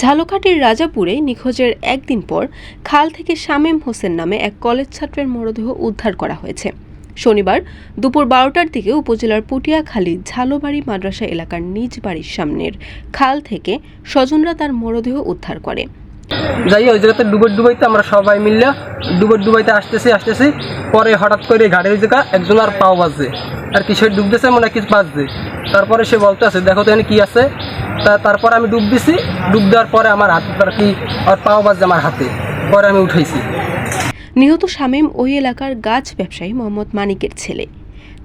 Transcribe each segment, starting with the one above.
ঝালকাঠির রাজাপুরে নিখোঁজের একদিন পর খাল থেকে শামীম হোসেন নামে এক কলেজ ছাত্রের মরদেহ উদ্ধার করা হয়েছে। শনিবার দুপুর বারোটার দিকে উপজেলার পুটিয়াখালী ঝালোবাড়ি মাদ্রাসা এলাকার নিজ বাড়ির সামনের খাল থেকে স্বজনরা তার মরদেহ উদ্ধার করে। যাই ওই জায়গাতে ডুবর ডুবাইতে আমরা সবাই মিললে ডুবর ডুবাইতে আসতেছি আসতেছি। পরে হঠাৎ করে ঘাটের জায়গা একজন আর পাও বাজছে। আর কিসের ডুবতেছে মনে হয় কিছু বাজছে। তারপরে সে বলতে আছে দেখো তো এখানে কি আছে? তা তারপর আমি ডুব দিছি। ডুব দেওয়ার পরে আমার হাত আর কি, আর পাও বাজে আমার হাতে। পরে আমি উঠাইছি। নিহত শামীম ওই এলাকার গাছ ব্যবসায়ী মোহাম্মদ মানিকের ছেলে।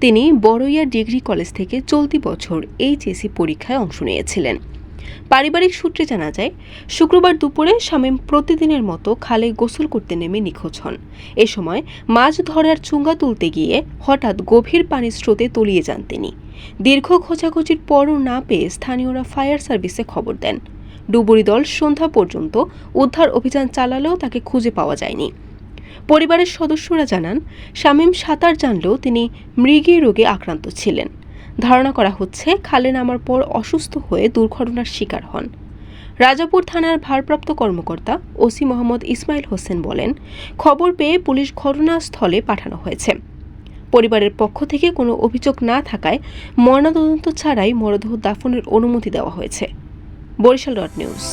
তিনি বড়ইয়া ডিগ্রি কলেজ থেকে চলতি বছর এইচএসি পরীক্ষায় অংশ নিয়েছিলেন। পারিবারিক সূত্রে জানা যায়, শুক্রবার দুপুরে শামীম প্রতিদিনের মতো খালে গোসল করতে নেমে নিখোঁজ হন। এ সময় মাছ ধরার চুঙ্গা তুলতে গিয়ে হঠাৎ গভীর পানির স্রোতে তলিয়ে যান তিনি। দীর্ঘ খোঁজাখুঁজির পরও না পেয়ে স্থানীয়রা ফায়ার সার্ভিসে খবর দেন। ডুবুরি দল সন্ধ্যা পর্যন্ত উদ্ধার অভিযান চালালেও তাকে খুঁজে পাওয়া যায়নি। পরিবারের সদস্যরা জানান, শামীম সাঁতার জানলেও তিনি মৃগী রোগে আক্রান্ত ছিলেন। ধারণা করা হচ্ছে খালে নামার পর অসুস্থ হয়ে দুর্ঘটনার শিকার হন। রাজাপুর থানার ভারপ্রাপ্ত কর্মকর্তা ওসি মোহাম্মদ ইসমাইল হোসেন বলেন, খবর পেয়ে পুলিশ ঘটনাস্থলে পাঠানো হয়েছে। পরিবারের পক্ষ থেকে কোনো অভিযোগ না থাকায় ময়নাতদন্ত ছাড়াই মরদেহ দাফনের অনুমতি দেওয়া হয়েছে। Barishal dot news.